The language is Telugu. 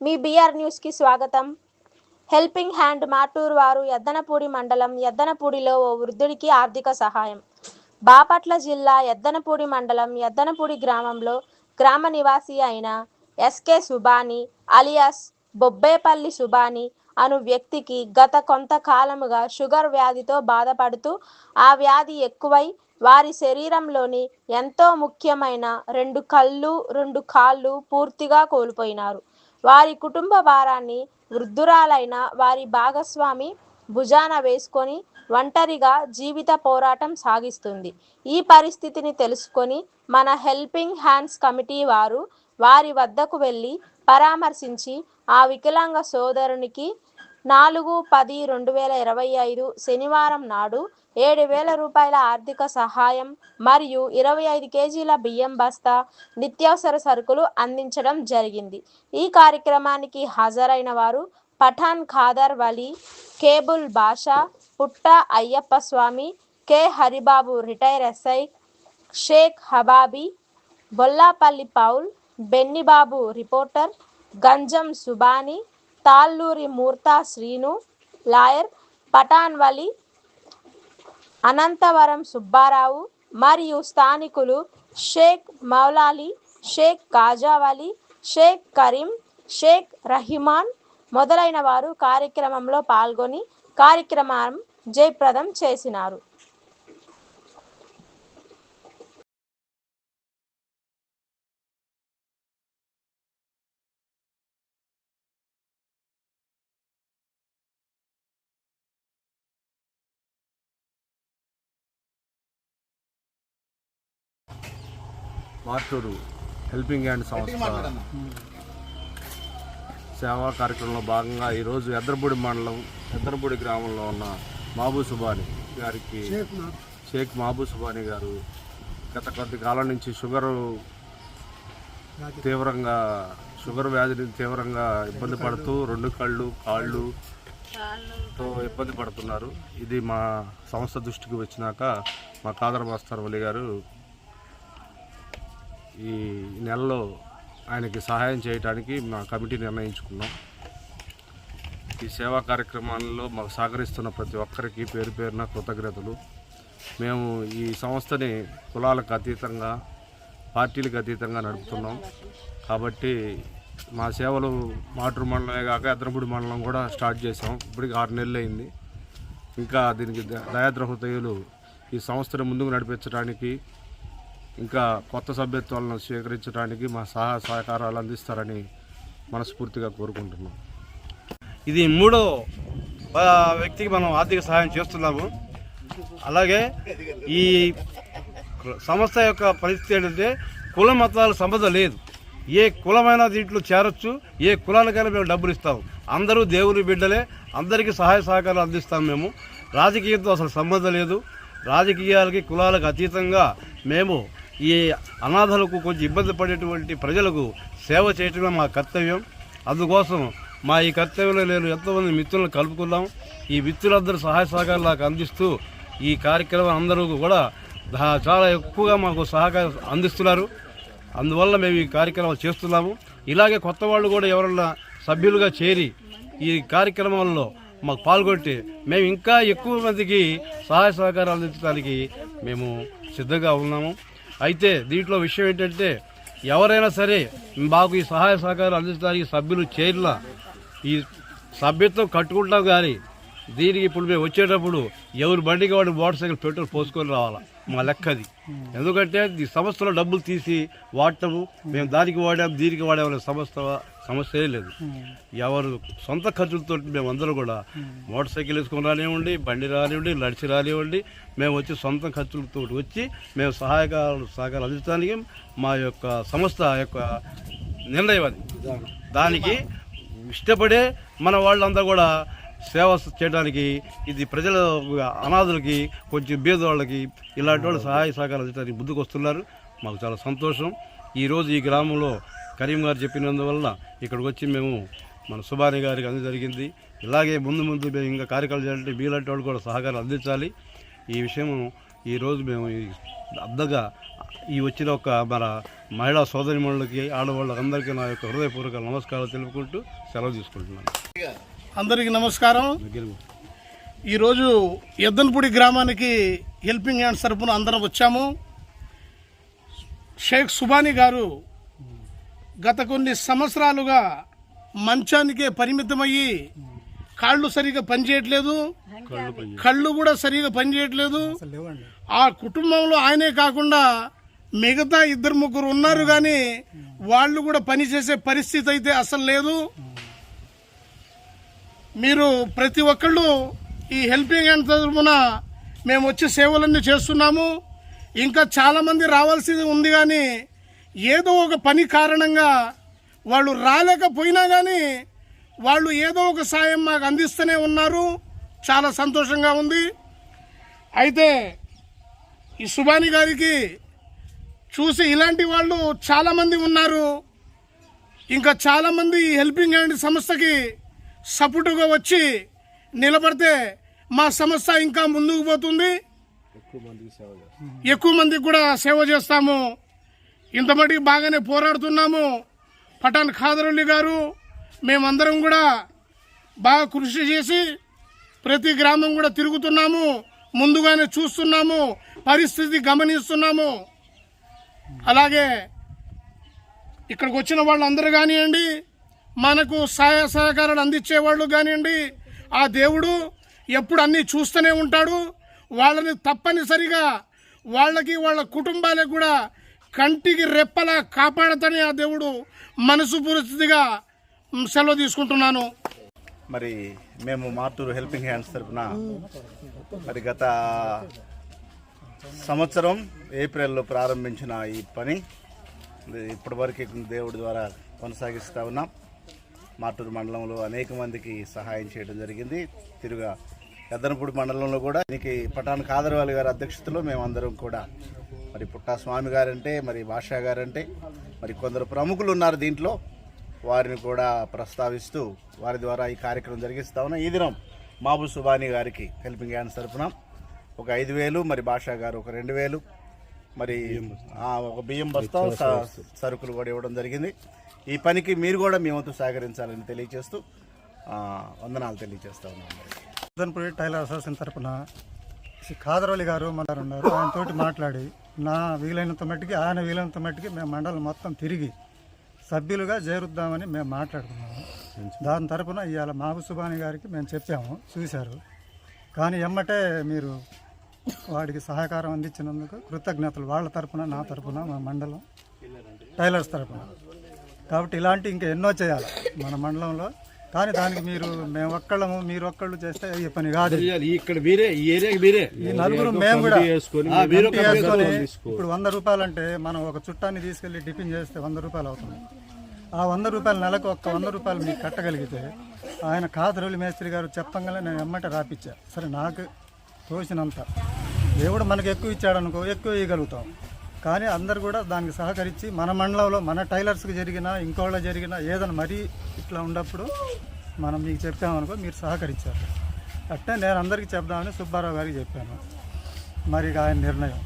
మీ బీఆర్ న్యూస్కి స్వాగతం. హెల్పింగ్ హ్యాండ్ మాటూరు వారు ఎద్దనపూడి మండలం ఎద్దనపూడిలో ఓ వృద్ధుడికి ఆర్థిక సహాయం. బాపట్ల జిల్లా ఎద్దనపూడి మండలం ఎద్దనపూడి గ్రామంలో గ్రామ నివాసి అయిన S K Subani alias Bobbepalli Subani అను వ్యక్తికి గత కొంతకాలముగా షుగర్ వ్యాధితో బాధపడుతూ ఆ వ్యాధి ఎక్కువై వారి శరీరంలోని ఎంతో ముఖ్యమైన రెండు కళ్ళు రెండు కాళ్ళు పూర్తిగా కోల్పోయినారు. వారి కుటుంబ భారాన్ని వృద్ధురాలైన వారి భాగస్వామి భుజాన వేసుకొని ఒంటరిగా జీవిత పోరాటం సాగిస్తుంది. ఈ పరిస్థితిని తెలుసుకొని మన హెల్పింగ్ హ్యాండ్స్ కమిటీ వారు వారి వద్దకు వెళ్ళి పరామర్శించి ఆ వికలాంగ సోదరునికి నాలుగు పది రెండు వేల ఇరవై ఐదు శనివారం నాడు ఏడు వేల రూపాయల ఆర్థిక సహాయం మరియు ఇరవై ఐదు కేజీల బియ్యం బస్తా నిత్యావసర సరుకులు అందించడం జరిగింది. ఈ కార్యక్రమానికి హాజరైన వారు Pathan Khader Vali cable Basha Putta Ayyappa Swamy K. Haribabu retire SI Shaik Hababi Bollapalli Paul Bennibabu reporter Ganjam Subani Talluri Murtha Srinu lawyer Patanvali Anantavaram Subbarao మరియు స్థానికులు షేక్ మౌలాలి షేక్ కాజావలి షేక్ కరీం షేక్ రహిమాన్ మొదలైన వారు కార్యక్రమంలో పాల్గొని కార్యక్రమం జయప్రదం చేసినారు. మార్టూరు హెల్పింగ్ హ్యాండ్ సంస్థ సేవా కార్యక్రమంలో భాగంగా ఈరోజు ఎద్దరపూడి మండలం ఎద్దరపూడి గ్రామంలో ఉన్న మాబూ సుబాని గారికి షేక్ మాబూ. సుబాని గారు గత కొద్ది కాలం నుంచి షుగరు తీవ్రంగా షుగర్ వ్యాధిని తీవ్రంగా ఇబ్బంది పడుతూ రెండు కళ్ళు కాళ్ళు తో ఇబ్బంది పడుతున్నారు. ఇది మా సంస్థ దృష్టికి వచ్చినాక మా కాదర్ మాస్టర్ వలి గారు ఈ నెలలో ఆయనకి సహాయం చేయడానికి మా కమిటీ నిర్ణయించుకున్నాం. ఈ సేవా కార్యక్రమాల్లో మాకు సహకరిస్తున్న ప్రతి ఒక్కరికి పేరు పేరున కృతజ్ఞతలు. మేము ఈ సంస్థని కులాలకు అతీతంగా పార్టీలకు అతీతంగా నడుపుతున్నాం. కాబట్టి మా సేవలు మాటూరు మండలమే కాక ఎద్రపూడి మండలం కూడా స్టార్ట్ చేసాం ఇప్పటికి ఆరు నెలలు అయింది. ఇంకా దీనికి దయాద్రహృతయులు ఈ సంస్థను ముందుకు నడిపించడానికి ఇంకా కొత్త సభ్యత్వాలను స్వీకరించడానికి మా సహాయ సహకారాలు అందిస్తారని మనస్ఫూర్తిగా కోరుకుంటున్నాం. ఇది మూడో వ్యక్తికి మనం ఆర్థిక సహాయం చేస్తున్నాము. అలాగే ఈ సంస్థ యొక్క పరిస్థితి ఏంటంటే కుల మతాల సంబంధం లేదు. ఏ కులమైనా దీంట్లో చేరొచ్చు ఏ కులానికైనా మేము డబ్బులు ఇస్తాము అందరూ దేవుని బిడ్డలే అందరికీ సహాయ సహకారాలు అందిస్తాం మేము. రాజకీయంతో అసలు సంబంధం లేదు. రాజకీయాలకి కులాలకు అతీతంగా మేము ఈ అనాథలకు కొంచెం ఇబ్బంది పడేటువంటి ప్రజలకు సేవ చేయటమే మా కర్తవ్యం. అందుకోసం మా ఈ కర్తవ్యంలో నేను ఎంతోమంది మిత్రులను కలుపుకున్నాం ఈ మిత్రులందరూ సహాయ సహకారాలు నాకు అందిస్తూ ఈ కార్యక్రమం అందరూ కూడా చాలా ఎక్కువగా మాకు సహకారం అందిస్తున్నారు. అందువల్ల మేము ఈ కార్యక్రమాలు చేస్తున్నాము. ఇలాగే కొత్త వాళ్ళు కూడా ఎవరన్నా సభ్యులుగా చేరి ఈ కార్యక్రమాల్లో మాకు పాల్గొంటే మేము ఇంకా ఎక్కువ మందికి సహాయ సహకారాలు అందించడానికి మేము సిద్ధంగా ఉన్నాము. అయితే దీంట్లో విషయం ఏంటంటే ఎవరైనా సరే మాకు ఈ సహాయ సహకారాలు అందించడానికి సభ్యులు చేరిన ఈ సభ్యత్వం కట్టుకుంటాం కానీ దీనికి ఇప్పుడు మేము వచ్చేటప్పుడు ఎవరు బండికి వాడు మోటార్ సైకిల్ పెట్రోల్ పోసుకొని రావాలా? మా లెక్కది. ఎందుకంటే ఈ సంస్థలో డబ్బులు తీసి వాడటము మేము దానికి వాడాం దీనికి వాడామనే సంస్థ సమస్య లేదు. ఎవరు సొంత ఖర్చులతో మేము అందరూ కూడా మోటార్ సైకిల్ వేసుకొని రానివ్వండి బండి రానివ్వండి నడిచి రానివ్వండి మేము వచ్చి సొంత ఖర్చులతో వచ్చి మేము సహాయకాలు సహకారం అందించడానికి మా యొక్క సంస్థ యొక్క నిర్ణయం అది. దానికి ఇష్టపడే మన వాళ్ళంతా కూడా సేవ చేయడానికి ఇది ప్రజల అనాథులకి కొంచెం బీదవాళ్ళకి ఇలాంటి వాళ్ళు సహాయ సహకారం అందించడానికి ముందుకు వస్తున్నారు. మాకు చాలా సంతోషం. ఈరోజు ఈ గ్రామంలో కరీం గారు చెప్పినందువల్ల ఇక్కడికి వచ్చి మేము మన సుబాని గారికి అంది జరిగింది. ఇలాగే ముందు ముందు మేము ఇంకా కార్యక్రమాలు చేయాలంటే మీలాంటి వాళ్ళు కూడా సహకారం అందించాలి. ఈ విషయం ఈరోజు మేము ఈ అద్దగా ఈ వచ్చిన ఒక మన మహిళా సోదరిమణులకి ఆడవాళ్ళందరికీ నా యొక్క హృదయపూర్వక నమస్కారాలు తెలుపుకుంటూ సెలవు తీసుకుంటున్నాను. అందరికీ నమస్కారం. ఈరోజు ఎద్దనపూడి గ్రామానికి హెల్పింగ్ హ్యాండ్స్ తరపున అందరం వచ్చాము. షేక్ సుబానీ గారు గత కొన్ని సంవత్సరాలుగా మంచానికే పరిమితమయ్యి కాళ్ళు సరిగా పనిచేయట్లేదు. కళ్ళు కూడా సరిగా పనిచేయట్లేదు. ఆ కుటుంబంలో ఆయనే కాకుండా మిగతా ఇద్దరు ముగ్గురు ఉన్నారు కానీ వాళ్ళు కూడా పనిచేసే పరిస్థితి అయితే అసలు లేదు. మీరు ప్రతి ఒక్కళ్ళు ఈ హెల్పింగ్ హ్యాండ్ తరఫున మేము వచ్చి సేవలన్నీ చేస్తున్నాము. ఇంకా చాలామంది రావాల్సింది ఉంది కానీ ఏదో ఒక పని కారణంగా వాళ్ళు రాలేకపోయినా కానీ వాళ్ళు ఏదో ఒక సాయం మాకు అందిస్తూనే ఉన్నారు. చాలా సంతోషంగా ఉంది. అయితే ఈ సుబాని గారికి చూసి ఇలాంటి వాళ్ళు చాలామంది ఉన్నారు. ఇంకా చాలామంది ఈ హెల్పింగ్ హ్యాండ్ సంస్థకి సపోర్టుగా వచ్చి నిలబడితే మా సంస్థ ఇంకా ముందుకు పోతుంది. ఎక్కువ మందికి కూడా సేవ చేస్తాము. ఇంత మటుకు బాగానే పోరాడుతున్నాము. పఠాన్ ఖాదరల్లి గారు మేమందరం కూడా బాగా కృషి చేసి ప్రతి గ్రామం కూడా తిరుగుతున్నాము. ముందుగానే చూస్తున్నాము. పరిస్థితి గమనిస్తున్నాము. అలాగే ఇక్కడికి వచ్చిన వాళ్ళందరూ కానివ్వండి మనకు సహాయ సహకారాలు అందించేవాళ్ళు కానివ్వండి ఆ దేవుడు ఎప్పుడు అన్నీ చూస్తూనే ఉంటాడు. వాళ్ళని తప్పనిసరిగా వాళ్ళకి వాళ్ళ కుటుంబాలకు కూడా కంటికి రెప్పలా కాపాడతానే ఆ దేవుడు మనసు పూర్తిగా సెలవు తీసుకుంటున్నాను. మరి మేము మాతూరు హెల్పింగ్ హ్యాండ్స్ తరఫున మరి గత సంవత్సరం ఏప్రిల్లో ప్రారంభించిన ఈ పని ఇప్పటివరకు దేవుడి ద్వారా కొనసాగిస్తూ ఉన్నాం. మార్టూరు మండలంలో అనేక మందికి సహాయం చేయడం జరిగింది. తిరుగా పెద్దనపూడి మండలంలో కూడా దీనికి పటాన్ కాదరవాలి గారి అధ్యక్షతలో మేమందరం కూడా మరి పుట్టా స్వామి గారంటే మరి భాషా గారంటే మరి కొందరు ప్రముఖులు ఉన్నారు దీంట్లో. వారిని కూడా ప్రస్తావిస్తూ వారి ద్వారా ఈ కార్యక్రమం జరిగిస్తా ఉన్నాం. ఈ దినం మాబు సుబానీ గారికి హెల్పింగ్ హ్యాండ్స్ తరఫున ఒక ఐదు వేలు మరి భాషా గారు ఒక రెండు వేలు మరి ఒక బియ్యం బస్తా సరుకులు కూడా ఇవ్వడం జరిగింది. ఈ పనికి మీరు కూడా మీ వంతు సహకరించాలని తెలియజేస్తూ వందనాలు తెలియజేస్తా ఉన్నాం టైలర్ అసోసియేషన్ తరపున శ్రీ ఖాదరవల్లి గారు మన ఉన్నారు. ఆయనతోటి మాట్లాడి నా వీలైనంత మట్టికి ఆయన వీలైనంత మట్టికి మేము మండలం మొత్తం తిరిగి సభ్యులుగా చేరుద్దామని మేము మాట్లాడుకున్నాము దాని తరపున ఇవాళ మాబు సుబాని గారికి మేము చెప్పాము చూశారు. కానీ ఎమ్మటే మీరు వాడికి సహకారం అందించినందుకు కృతజ్ఞతలు. వాళ్ళ తరపున నా తరపున మా మండలం టైలర్స్ తరపున. కాబట్టి ఇలాంటి ఇంకా ఎన్నో చేయాలి మన మండలంలో. కానీ దానికి మీరు మేము ఒక్కళ్ళము మీరు ఒక్కళ్ళు చేస్తే అయ్యే పని కాదు. ఇక్కడ మీరే ఈ ఏరియాకి మీరే. ఈ నలుగురు మేము కూడా వేసుకొని ఇప్పుడు వంద రూపాయలు అంటే మనం ఒక చుట్టాన్ని తీసుకెళ్ళి టిఫిన్ చేస్తే వంద రూపాయలు అవుతుంది. ఆ వంద రూపాయలు నెలకు ఒక్క వంద రూపాయలు మీకు కట్టగలిగితే ఆయన కాదరొలి మేస్త్రి గారు చెప్పంగానే నేను ఎమ్మట రాపిచ్చా. సరే నాకు తోచినంత దేవుడు మనకు ఎక్కువ ఇచ్చాడు అనుకో ఎక్కువ ఇవ్వగలుగుతాం కానీ అందరు కూడా దానికి సహకరించి మన మండలంలో మన టైలర్స్కి జరిగినా ఇంకోళ్ళ జరిగినా ఏదైనా మరీ ఇట్లా ఉన్నప్పుడు మనం మీకు చెప్పామనుకో మీరు సహకరించారు. అట్టే నేను అందరికీ చెప్దామని సుబ్బారావు గారికి చెప్పాను. మరి ఇక ఆయన నిర్ణయం.